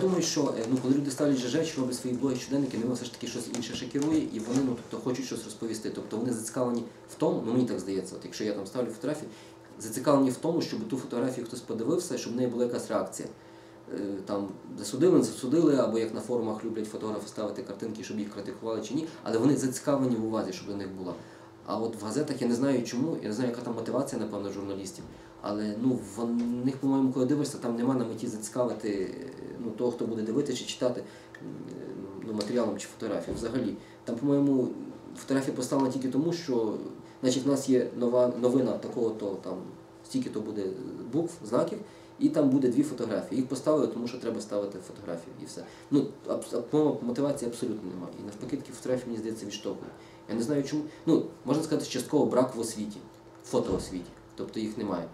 думаю, що е, ну, коли люди ставлять ЖЖ чи роблять свої блоги щоденники, ними все ж таки щось інше ще керує, і вони ну, тобто, хочуть щось розповісти. Тобто вони зацікавлені в тому, ну мені так здається, от якщо я там ставлю фотографію, зацікавлені в тому, щоб ту фотографію хтось подивився, щоб в неї була якась реакція. Е, Там засудили, не засудили, або як на форумах люблять фотографи ставити картинки, щоб їх критикували чи ні, але вони зацікавлені в увазі, щоб у них була. А от в газетах я не знаю чому, я не знаю, яка там мотивація, напевно, журналістів. Але ну, в них, по-моєму, коли дивишся, там нема на меті зацікавити ну, того, хто буде дивитися чи читати ну, матеріалом чи фотографією. Взагалі, там, по-моєму, фотографія поставлена тільки тому, що значить, в нас є нова новина такого-то там, стільки-то буде букв, знаків, і там буде дві фотографії. Їх поставили, тому що треба ставити фотографію і все. Ну, аб- аб- мотивації абсолютно немає. І навпаки, такі фотографії, мені здається, відштовхують. Я не знаю чому. Ну, можна сказати, частково брак в освіті, в фотоосвіті. Тобто їх немає.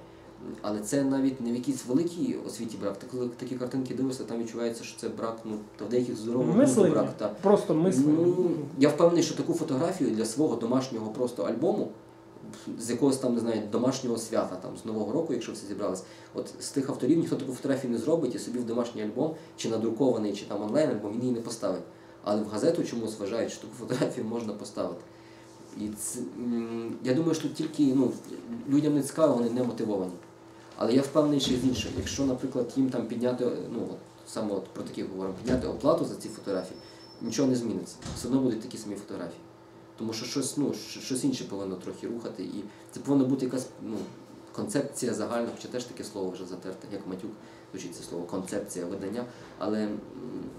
Але це навіть не в якійсь великій освіті брак. Та коли такі картинки дивишся, там відчувається, що це брак, ну, та в деяких Мислення. брак. Та. Просто мислення. Ну, я впевнений, що таку фотографію для свого домашнього просто альбому, з якогось там, не знаю, домашнього свята, там, з Нового року, якщо всі зібрались, от з тих авторів ніхто таку фотографію не зробить і собі в домашній альбом, чи надрукований, чи там онлайн альбом, він її не поставить. Але в газету чомусь вважають, що таку фотографію можна поставити. І це, я думаю, що тільки ну, людям не цікаво, вони не мотивовані. Але я впевнений ще з іншим. Якщо, наприклад, їм там підняти, ну от саме от про такі говоримо, підняти оплату за ці фотографії, нічого не зміниться. Все одно будуть такі самі фотографії. Тому що щось, ну, щось інше повинно трохи рухати. І це повинна бути якась ну, концепція загальна, хоча теж таке слово вже затерте, як матюк звучить це слово, концепція видання. Але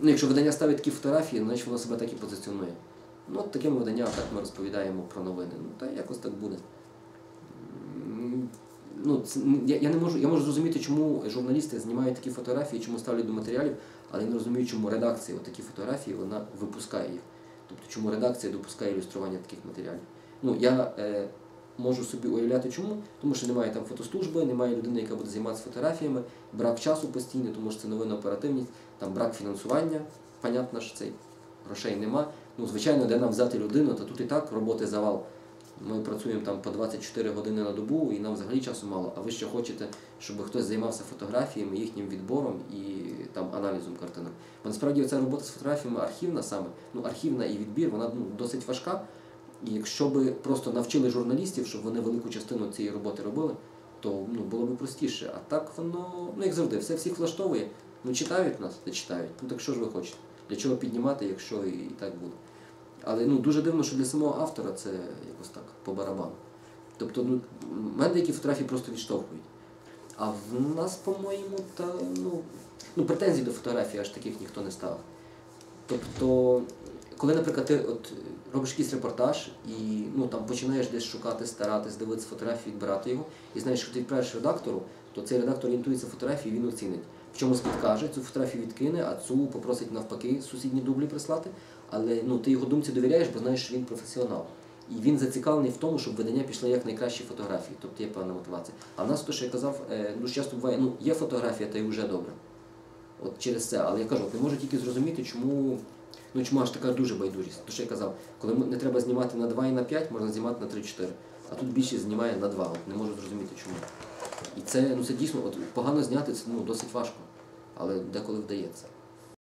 ну, якщо видання ставить такі фотографії, значить воно себе так і позиціонує. Ну, от таким виданням так ми розповідаємо про новини. Ну, та якось так буде. Ну, це, я, я не можу, я можу зрозуміти, чому журналісти знімають такі фотографії, чому ставлять до матеріалів, але я не розумію, чому редакція такі фотографії вона випускає їх. Тобто, чому редакція допускає ілюстрування таких матеріалів. Ну, я е, можу собі уявляти, чому, тому що немає там фотослужби, немає людини, яка буде займатися фотографіями, брак часу постійний, тому що це новинна оперативність, там брак фінансування, понятно, що цей грошей нема. Ну, звичайно, де нам взяти людину, то тут і так роботи завал. Ми працюємо там по 24 години на добу, і нам взагалі часу мало. А ви ще хочете, щоб хтось займався фотографіями, їхнім відбором і там аналізом картинок. Бо насправді ця робота з фотографіями архівна саме, ну архівна і відбір, вона ну, досить важка. І якщо би просто навчили журналістів, щоб вони велику частину цієї роботи робили, то ну, було б простіше. А так воно, ну як завжди, все всіх влаштовує. Ну читають нас, не читають. Ну так що ж ви хочете? Для чого піднімати, якщо і, і так буде? Але ну, дуже дивно, що для самого автора це якось так по барабану. Тобто, ну, мене деякі фотографії просто відштовхують. А в нас, по-моєму, та, ну, ну, претензій до фотографії аж таких ніхто не ставив. Тобто, коли, наприклад, ти от, робиш якийсь репортаж і ну, там, починаєш десь шукати, старатись, дивитися фотографії, відбирати його, і знаєш, що ти відправиш редактору, то цей редактор орієнтується фотографії, він оцінить. В чомусь підкаже, цю фотографію відкине, а цю попросить навпаки сусідні дублі прислати. Але ну, ти його думці довіряєш, бо знаєш, що він професіонал. І він зацікавлений в тому, щоб видання пішли як найкращі фотографії, тобто є певна мотивація. А в нас, то, що я казав, е, дуже часто буває, ну, є фотографія, та й вже добре. От через це. Але я кажу, не можу тільки зрозуміти, чому, ну, чому аж така дуже байдужість. То, що я казав, коли не треба знімати на 2 і на 5, можна знімати на 3-4. А тут більшість знімає на 2. От не можу зрозуміти, чому. І це, ну, це дійсно, от, погано зняти це ну, досить важко, але деколи вдається.